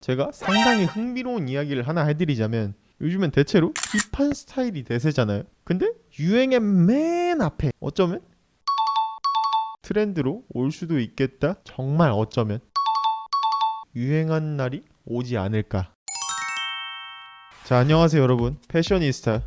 제가 상당히 흥미로운 이야기를 하나 해드리자면 요즘엔 대체로 힙한 스타일이 대세잖아요. 근데 유행의 맨 앞에 어쩌면 트렌드로 올 수도 있겠다. 정말 어쩌면 유행한 날이 오지 않을까. 자, 안녕하세요, 여러분. 패셔니스타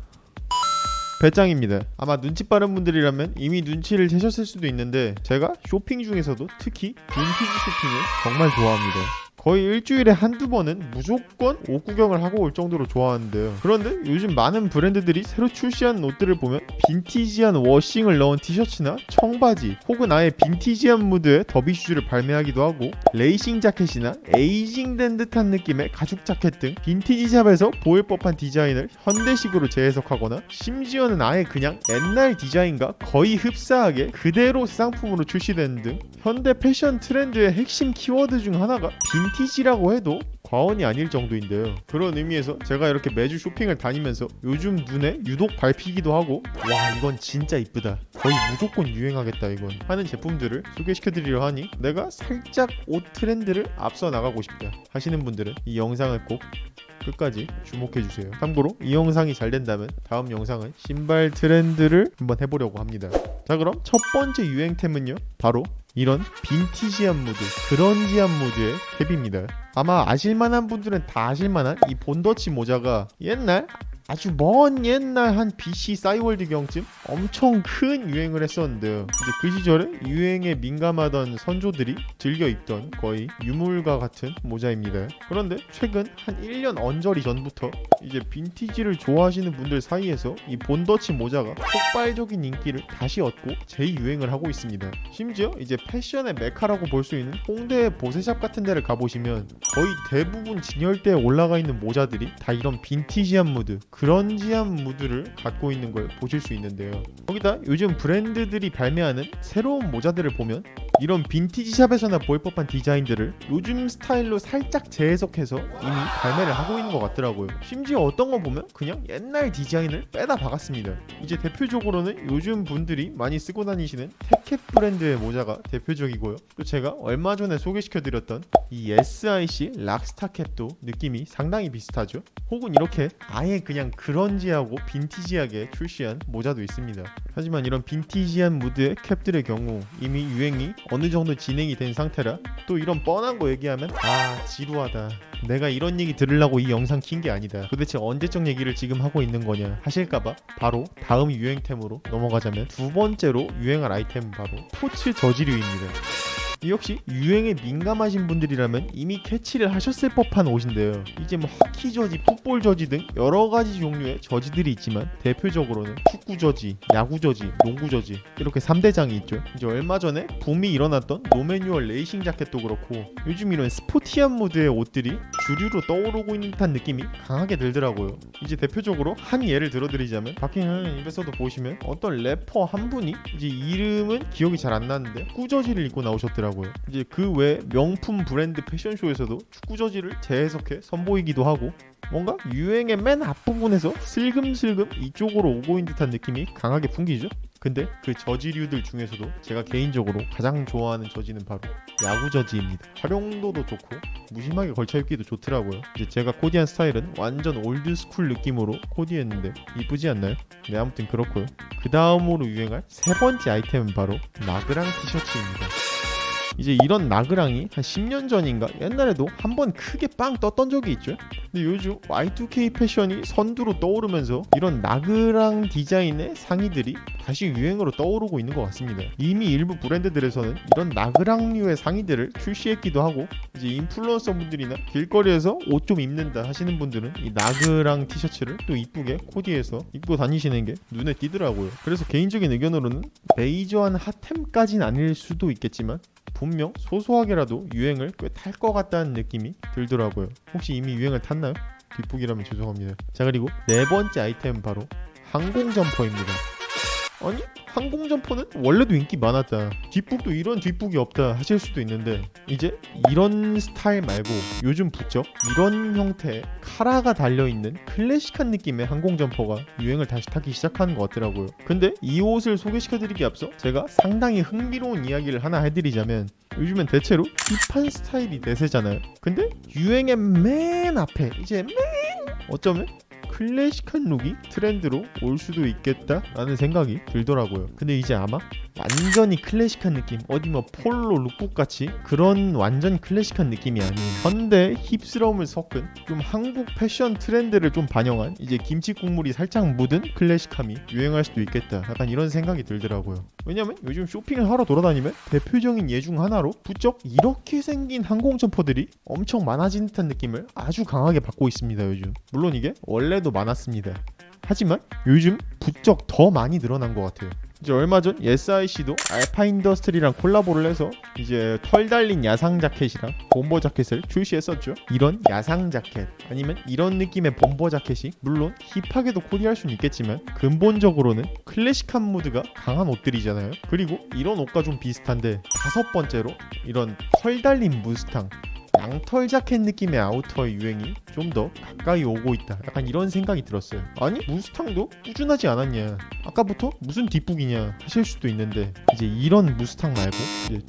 배짱입니다. 아마 눈치 빠른 분들이라면 이미 눈치를 채셨을 수도 있는데 제가 쇼핑 중에서도 특히 빈티지 쇼핑을 정말 좋아합니다. 거의 일주일에 한두 번은 무조건 옷 구경을 하고 올 정도로 좋아하는데요. 그런데 요즘 많은 브랜드들이 새로 출시한 옷들을 보면 빈티지한 워싱을 넣은 티셔츠나 청바지 혹은 아예 빈티지한 무드의 더비 슈즈를 발매하기도 하고 레이싱 자켓이나 에이징된 듯한 느낌의 가죽 자켓 등 빈티지 샵에서 보일 법한 디자인을 현대식으로 재해석하거나 심지어는 아예 그냥 옛날 디자인과 거의 흡사하게 그대로 새 상품으로 출시되는 등 현대 패션 트렌드의 핵심 키워드 중 하나가 빈 티지라고 해도 과언이 아닐 정도인데요. 그런 의미에서 제가 이렇게 매주 쇼핑을 다니면서 요즘 눈에 유독 밟히기도 하고 와 이건 진짜 이쁘다. 거의 무조건 유행하겠다 이건 하는 제품들을 소개시켜드리려 하니 내가 살짝 옷 트렌드를 앞서 나가고 싶다 하시는 분들은 이 영상을 꼭 끝까지 주목해주세요. 참고로 이 영상이 잘 된다면 다음 영상은 신발 트렌드를 한번 해보려고 합니다. 자 그럼 첫 번째 유행템은요 바로 이런 빈티지한 무드, 그런지한 무드의 캡입니다. 아마 아실만한 분들은 다 아실만한 이 본더치 모자가 옛날 아주 먼 옛날 한 BC 싸이월드 경쯤 엄청 큰 유행을 했었는데요. 이제 그 시절에 유행에 민감하던 선조들이 즐겨 입던 거의 유물과 같은 모자입니다. 그런데 최근 한 1년 언저리 전부터 이제 빈티지를 좋아하시는 분들 사이에서 이 본더치 모자가 폭발적인 인기를 다시 얻고 재유행을 하고 있습니다. 심지어 이제 패션의 메카라고 볼 수 있는 홍대 보세샵 같은 데를 가보시면 거의 대부분 진열대에 올라가 있는 모자들이 다 이런 빈티지한 무드, 그런지한 무드를 갖고 있는 걸 보실 수 있는데요. 거기다 요즘 브랜드들이 발매하는 새로운 모자들을 보면 이런 빈티지 샵에서나 보일 법한 디자인들을 요즘 스타일로 살짝 재해석해서 이미 발매를 하고 있는 것 같더라고요. 심지어 어떤 거 보면 그냥 옛날 디자인을 빼다 박았습니다. 이제 대표적으로는 요즘 분들이 많이 쓰고 다니시는 테캡 브랜드의 모자가 대표적이고요. 또 제가 얼마 전에 소개시켜드렸던 이 SIC 락스타 캡도 느낌이 상당히 비슷하죠. 혹은 이렇게 아예 그냥 그런지하고 빈티지하게 출시한 모자도 있습니다. 하지만 이런 빈티지한 무드의 캡들의 경우 이미 유행이 어느 정도 진행이 된 상태라 또 이런 뻔한 거 얘기하면 아 지루하다. 내가 이런 얘기 들으려고 이 영상 킨 게 아니다. 도대체 언제적 얘기를 지금 하고 있는 거냐 하실까봐 바로 다음 유행템으로 넘어가자면 두 번째로 유행할 아이템은 바로 포츠 저지류입니다. 이 역시 유행에 민감하신 분들이라면 이미 캐치를 하셨을 법한 옷인데요. 이제 뭐 하키 저지, 풋볼 저지 등 여러 가지 종류의 저지들이 있지만 대표적으로는 축구 저지, 야구 저지, 농구 저지 이렇게 3대장이 있죠. 이제 얼마 전에 붐이 일어났던 노매뉴얼 레이싱 자켓도 그렇고 요즘 이런 스포티한 무드의 옷들이 주류로 떠오르고 있는 듯한 느낌이 강하게 들더라고요. 이제 대표적으로 한 예를 들어드리자면 바킹은 입에서도 보시면 어떤 래퍼 한 분이 이제 이름은 기억이 잘 안 나는데 축구 저지를 입고 나오셨더라고요. 이제 그 외 명품 브랜드 패션쇼에서도 축구 저지를 재해석해 선보이기도 하고 뭔가 유행의 맨 앞부분에서 슬금슬금 이쪽으로 오고 있는 듯한 느낌이 강하게 풍기죠. 근데 그 저지류들 중에서도 제가 개인적으로 가장 좋아하는 저지는 바로 야구 저지입니다. 활용도도 좋고 무심하게 걸쳐 입기도 좋더라고요. 이제 제가 코디한 스타일은 완전 올드 스쿨 느낌으로 코디했는데 이쁘지 않나요? 네 아무튼 그렇고요. 그 다음으로 유행할 세 번째 아이템은 바로 나그랑 티셔츠입니다. 이제 이런 나그랑이 한 10년 전인가 옛날에도 한 번 크게 빵 떴던 적이 있죠. 근데 요즘 Y2K 패션이 선두로 떠오르면서 이런 나그랑 디자인의 상의들이 다시 유행으로 떠오르고 있는 것 같습니다. 이미 일부 브랜드들에서는 이런 나그랑류의 상의들을 출시했기도 하고 이제 인플루언서 분들이나 길거리에서 옷 좀 입는다 하시는 분들은 이 나그랑 티셔츠를 또 이쁘게 코디해서 입고 다니시는 게 눈에 띄더라고요. 그래서 개인적인 의견으로는 메이저한 핫템까진 아닐 수도 있겠지만 분명 소소하게라도 유행을 꽤 탈 것 같다는 느낌이 들더라고요. 혹시 이미 유행을 탔나요? 뒷북이라면 죄송합니다. 자 그리고 네 번째 아이템은 바로 항공 점퍼입니다. 아니? 항공점퍼는 원래도 인기 많았다. 뒷북도 이런 뒷북이 없다 하실 수도 있는데 이제 이런 스타일 말고 요즘 부쩍 이런 형태의 카라가 달려있는 클래식한 느낌의 항공점퍼가 유행을 다시 타기 시작하는 것 같더라고요. 근데 이 옷을 소개시켜드리기 앞서 제가 상당히 흥미로운 이야기를 하나 해드리자면 요즘엔 대체로 힙한 스타일이 대세잖아요. 근데 유행의 맨 앞에 이제 맨 어쩌면 클래식한 룩이 트렌드로 올 수도 있겠다라는 생각이 들더라고요. 근데 이제 아마 완전히 클래식한 느낌, 어디 뭐 폴로 룩북 같이 그런 완전 클래식한 느낌이 아닌 현대 힙스러움을 섞은 좀 한국 패션 트렌드를 좀 반영한 이제 김치 국물이 살짝 묻은 클래식함이 유행할 수도 있겠다. 약간 이런 생각이 들더라고요. 왜냐면 요즘 쇼핑을 하러 돌아다니면 대표적인 예 중 하나로 부쩍 이렇게 생긴 항공 점퍼들이 엄청 많아진 듯한 느낌을 아주 강하게 받고 있습니다 요즘. 물론 이게 원래도 많았습니다. 하지만 요즘 부쩍 더 많이 늘어난 것 같아요 이제 얼마 전 SIC도 알파 인더스트리랑 콜라보를 해서 이제 털 달린 야상 자켓이랑 bom버 자켓을 출시했었죠. 이런 야상 자켓 아니면 이런 느낌의 bom버 자켓이 물론 힙하게도 코디할 수는 있겠지만 근본적으로는 클래식한 무드가 강한 옷들이잖아요. 그리고 이런 옷과 좀 비슷한데 다섯 번째로 이런 털 달린 무스탕 양털 자켓 느낌의 아우터의 유행이 좀 더 가까이 오고 있다. 약간 이런 생각이 들었어요. 아니 무스탕도 꾸준하지 않았냐? 아까부터 무슨 뒷북이냐 하실 수도 있는데 이제 이런 무스탕 말고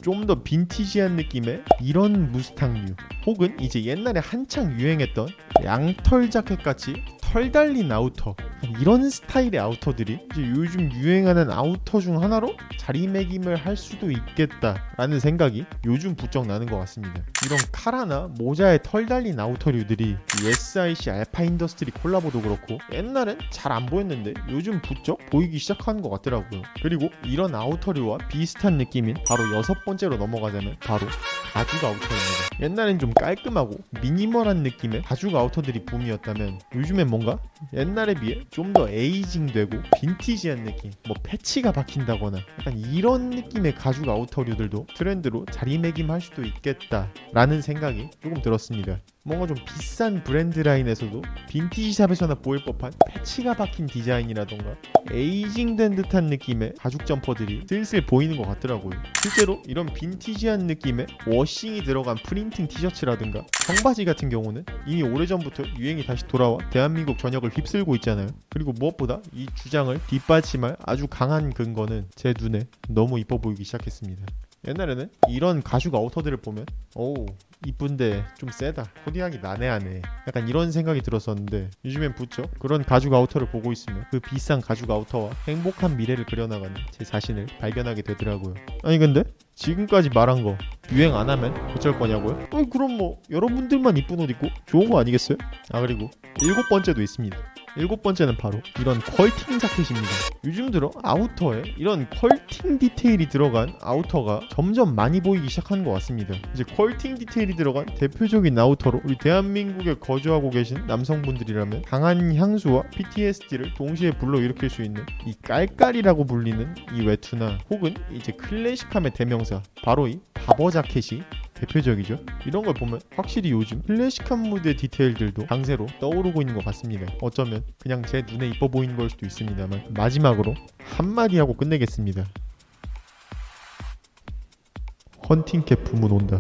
좀 더 빈티지한 느낌의 이런 무스탕류 혹은 이제 옛날에 한창 유행했던 양털 자켓 같이 털 달린 아우터 이런 스타일의 아우터들이 요즘 유행하는 아우터 중 하나로 자리매김을 할 수도 있겠다라는 생각이 요즘 부쩍 나는 것 같습니다. 이런 카라나 모자에 털 달린 아우터류들이 SIC 알파 인더스트리 콜라보도 그렇고 옛날엔 잘 안 보였는데 요즘 부쩍 보이기 시작하는 것 같더라고요. 그리고 이런 아우터류와 비슷한 느낌인 바로 여섯 번째로 넘어가자면 바로 가죽 아우터입니다. 옛날엔 좀 깔끔하고 미니멀한 느낌의 가죽 아우터들이 붐이었다면 요즘엔 뭔가 옛날에 비해 좀 더 에이징되고 빈티지한 느낌 뭐 패치가 박힌다거나 약간 이런 느낌의 가죽 아우터류들도 트렌드로 자리매김할 수도 있겠다라는 생각이 조금 들었습니다 뭔가 좀 비싼 브랜드 라인에서도 빈티지 샵에서나 보일 법한 패치가 박힌 디자인이라던가 에이징된 듯한 느낌의 가죽 점퍼들이 슬슬 보이는 것 같더라고요. 실제로 이런 빈티지한 느낌의 워싱이 들어간 프린팅 티셔츠라든가 청바지 같은 경우는 이미 오래전부터 유행이 다시 돌아와 대한민국 전역을 휩쓸고 있잖아요. 그리고 무엇보다 이 주장을 뒷받침할 아주 강한 근거는 제 눈에 너무 이뻐 보이기 시작했습니다 옛날에는 이런 가죽 아우터들을 보면 오 이쁜데 좀 세다. 코디하기 난해하네. 약간 이런 생각이 들었었는데 요즘엔 부쩍 그런 가죽 아우터를 보고 있으면 그 비싼 가죽 아우터와 행복한 미래를 그려나가는 제 자신을 발견하게 되더라고요. 아니 근데 지금까지 말한 거 유행 안 하면 어쩔 거냐고요? 어, 그럼 뭐 여러분들만 이쁜 옷 입고 좋은 거 아니겠어요? 아 그리고 일곱 번째도 있습니다 일곱 번째는 바로 이런 컬팅 자켓입니다. 요즘 들어 아우터에 이런 컬팅 디테일이 들어간 아우터가 점점 많이 보이기 시작하는 것 같습니다. 이제 컬팅 디테일이 들어간 대표적인 아우터로 우리 대한민국에 거주하고 계신 남성분들이라면 강한 향수와 PTSD를 동시에 불러일으킬 수 있는 이 깔깔이라고 불리는 이 외투나 혹은 이제 클래식함의 대명사 바로 이 바버 자켓이 대표적이죠. 이런 걸 보면 확실히 요즘 클래식한 무드의 디테일들도 강세로 떠오르고 있는 것 같습니다. 어쩌면 그냥 제 눈에 이뻐 보이는 걸 수도 있습니다만 마지막으로 한마디 하고 끝내겠습니다. 헌팅캡 부문 온다.